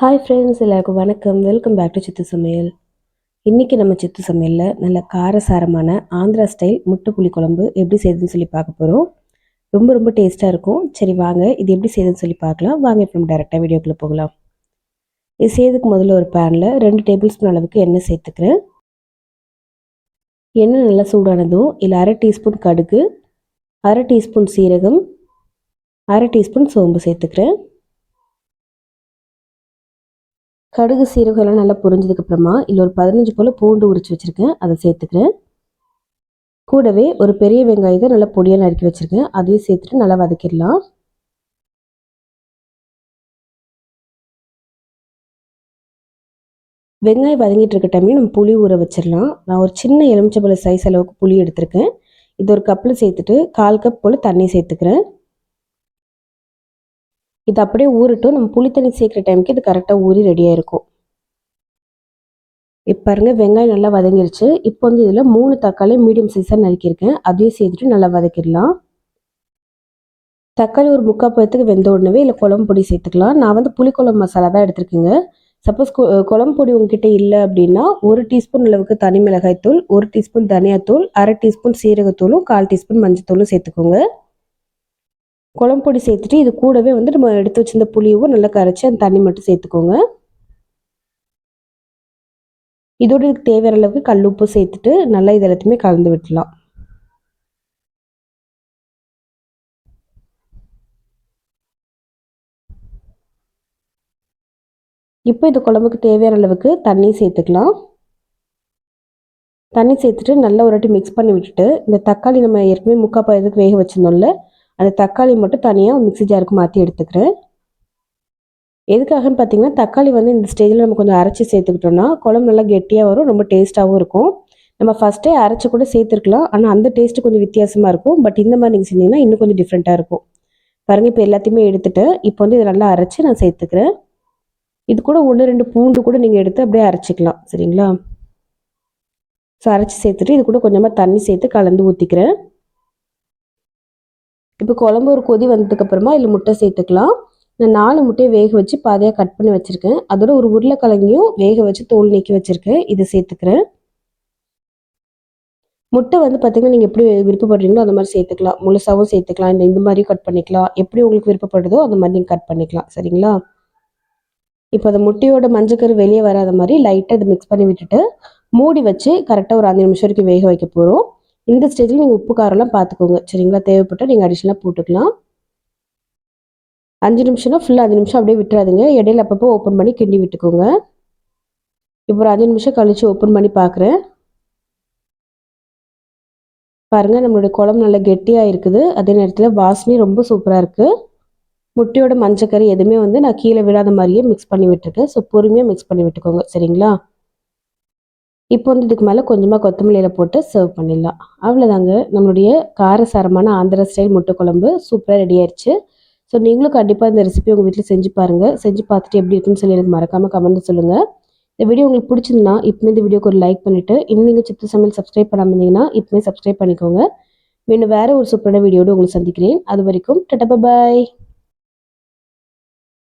Hi friends எல்லாருக்கும் வணக்கம். Welcome back to சித்து சமையல். இன்றைக்கி நம்ம சித்து சமையலில் நல்ல காரசாரமான ஆந்திரா ஸ்டைல் முட்டை புளி குழம்பு எப்படி செய்யுதுன்னு சொல்லி பார்க்க போகிறோம் ரொம்ப ரொம்ப டேஸ்ட்டாக இருக்கும். சரி வாங்க. இது எப்படி செய்யுதுன்னு சொல்லி பார்க்கலாம். வாங்க இப்போ நம்ம டேரெக்டாக வீடியோக்குள்ளே போகலாம். இது செய்யறதுக்கு முதல்ல ஒரு பேனில் ரெண்டு டேபிள் ஸ்பூன் அளவுக்கு எண்ணெய் சேர்த்துக்கிறேன். எண்ணெய் நல்லா சூடானதும் இல்லை அரை டீஸ்பூன் கடுகு அரை டீஸ்பூன் சீரகம் அரை டீஸ்பூன் சோம்பு சேர்த்துக்கிறேன். கடுகு சீரகம் எல்லாம் நல்லா புரிஞ்சதுக்கப்புறமா இல்லை ஒரு பதினஞ்சு போல் பூண்டு உரிச்சு வச்சுருக்கேன். அதை சேர்த்துக்கிறேன். கூடவே ஒரு பெரிய வெங்காயத்தை நல்லா பொடியாக நறுக்கி வச்சுருக்கேன். அதையும் சேர்த்துட்டு நல்லா வதக்கிடலாம். வெங்காயம் வதங்கிட்டு இருக்க டைம்லேயும் நம்ம புளி ஊற வச்சிடலாம். நான் ஒரு சின்ன எலுமிச்சம்பழ சைஸ் அளவுக்கு புளி எடுத்திருக்கேன். இது ஒரு கப்பில் சேர்த்துட்டு கால் கப் போல் தண்ணி சேர்த்துக்கிறேன். இது அப்படியே ஊறட்டும் நம்ம புளித்தண்ணி சேர்க்குற டைமுக்கு இது கரெக்டாக ஊறி ரெடியாக இருக்கும் இப்போ பாருங்கள் வெங்காயம் நல்லா வதங்கிருச்சு. இப்போ வந்து இதில் மூணு தக்காளி மீடியம் சைஸாக நறுக்கியிருக்கேன். அதையும் சேர்த்துட்டு நல்லா வதக்கிடலாம். தக்காளி ஒரு முக்கால் பழத்துக்கு வெந்த உடனே இல்லை குழம்பு பொடி சேர்த்துக்கலாம். நான் வந்து புளிக்குழம்பு மசாலா தான் எடுத்துருக்கேங்க. சப்போஸ் குழம்பு பொடி உங்ககிட்ட இல்லை அப்படின்னா ஒரு டீஸ்பூன் அளவுக்கு தனி மிளகாய் தூள் ஒரு டீஸ்பூன் தனியாத்தூள் அரை டீஸ்பூன் சீரகத்தூளும் கால் டீஸ்பூன் மஞ்சத்தூளும் சேர்த்துக்கோங்க. குழம்பு பொடி சேர்த்துட்டு இது கூடவே வந்து நம்ம எடுத்து வச்சிருந்த புளியவும் நல்லா கரைச்சி அந்த தண்ணி மட்டும் சேர்த்துக்கோங்க. இதோட இதுக்கு தேவையான அளவுக்கு கல் உப்பு சேர்த்துட்டு நல்லா இது எல்லாத்தையுமே கலந்து விட்டுலாம் இப்போ இந்த குழம்புக்கு தேவையான அளவுக்கு தண்ணி சேர்த்துக்கலாம். தண்ணி சேர்த்துட்டு நல்லா ஒரு வாட்டி மிக்ஸ் பண்ணி விட்டுட்டு இந்த தக்காளி நம்ம ஏற்கனவே முக்கால் பழத்துக்கு வேக வச்சிருந்தோம்ல அந்த தக்காளி மட்டும் தனியாக மிக்சி ஜாருக்கு மாற்றி எடுத்துக்கிறேன். எதுக்காகன்னு பார்த்தீங்கன்னா தக்காளி வந்து இந்த ஸ்டேஜில் நம்ம கொஞ்சம் அரைச்சி சேர்த்துக்கிட்டோம்னா குழம்பு நல்லா கெட்டியாக வரும் ரொம்ப டேஸ்ட்டாகவும் இருக்கும். நம்ம ஃபஸ்ட்டே அரைச்சி கூட சேர்த்துருக்கலாம். ஆனால் அந்த டேஸ்ட்டு கொஞ்சம் வித்தியாசமாக இருக்கும். பட் இந்த மாதிரி நீங்கள் செஞ்சீங்கன்னா இன்னும் கொஞ்சம் டிஃப்ரெண்ட்டாக இருக்கும். பாருங்கள் இப்போ எல்லாத்தையுமே எடுத்துகிட்டு இப்போ வந்து இதை நல்லா அரைச்சி நான் சேர்த்துக்கிறேன். இது கூட ஒன்று ரெண்டு பூண்டு கூட நீங்கள் எடுத்து அப்படியே அரைச்சிக்கலாம். சரிங்களா? ஸோ அரைச்சி சேர்த்துட்டு இது கூட கொஞ்சமாக தண்ணி சேர்த்து கலந்து ஊற்றிக்கிறேன் இப்போ குழம்பு ஒரு கொதி வந்ததுக்கப்புறமா இதில் முட்டை சேர்த்துக்கலாம். நான் நாலு முட்டையை வேக வச்சு பாதையாக கட் பண்ணி வச்சுருக்கேன். அதோட ஒரு உருளைக்கிழங்கையும் வேக வச்சு தோல் நீக்கி வச்சுருக்கேன். இதை சேர்த்துக்கிறேன். முட்டை வந்து பார்த்திங்கன்னா நீங்கள் எப்படி விருப்பப்படுறீங்களோ அந்த மாதிரி சேர்த்துக்கலாம். முழுசாகவும் சேர்த்துக்கலாம். இந்த இந்த மாதிரியும் கட் பண்ணிக்கலாம். எப்படி உங்களுக்கு விருப்பப்படுதோ அந்த மாதிரி நீங்கள் கட் பண்ணிக்கலாம். சரிங்களா? இப்போ அந்த முட்டையோட மஞ்சக்கரு வெளியே வராத மாதிரி லைட்டாக இதை மிக்ஸ் பண்ணி விட்டுட்டு மூடி வச்சு கரெக்டாக ஒரு அஞ்சு நிமிஷம் வரைக்கும் வேக வைக்க போகிறோம் இந்த ஸ்டேஜில் நீங்கள் உப்பு காரம்லாம் பார்த்துக்கோங்க சரிங்களா? தேவைப்பட்டால் நீங்கள் அடிஷ்னலாக போட்டுக்கலாம். அஞ்சு நிமிஷம்னா ஃபுல்லாக அஞ்சு நிமிஷம் அப்படியே விட்டுறாதுங்க. இடையில அப்பப்போ ஓப்பன் பண்ணி கிண்டி விட்டுக்கோங்க. இப்போ ஒரு அஞ்சு நிமிஷம் கழித்து ஓப்பன் பண்ணி பார்க்குறேன் பாருங்கள் நம்மளுடைய குழம்பு நல்லா கெட்டியாக இருக்குது. அதே நேரத்தில் வாசனையும் ரொம்ப சூப்பராக இருக்குது முட்டையோட மஞ்சக்கறி எதுவுமே வந்து நான் கீழே விழாத மாதிரியே மிக்ஸ் பண்ணி விட்டுருக்கேன். ஸோ பொறுமையாக மிக்ஸ் பண்ணி விட்டுக்கோங்க. சரிங்களா? இப்போ வந்து இதுக்கு மேலே கொஞ்சமாக கொத்தமல்லியில் போட்டு சர்வ் பண்ணிடலாம். அவ்வளோதாங்க நம்மளுடைய காரசாரமான ஆந்திரா ஸ்டைல் முட்டை குழம்பு சூப்பராக ரெடி ஆயிடுச்சு ஸோ நீங்களும் கண்டிப்பாக இந்த ரெசிபி உங்கள் வீட்டில் செஞ்சு பாருங்கள் செஞ்சு பார்த்துட்டு எப்படி இருக்குன்னு சொல்லி எனக்கு மறக்காமல் கமெண்ட் சொல்லுங்கள் இந்த வீடியோ உங்களுக்கு பிடிச்சிருந்தா இப்போ இந்த வீடியோக்கு ஒரு லைக் பண்ணிவிட்டு இன்னும் நீங்கள் சிப்ஸ் சமையல் சப்ஸ்கிரைப் பண்ணாமல் இருந்தீங்கன்னா இப்போமே சப்ஸ்கிரைப் பண்ணிக்கோங்க. மீண்டும் வேறு ஒரு சூப்பரான வீடியோடு உங்களை சந்திக்கிறேன். அது வரைக்கும் டட்டா பாய்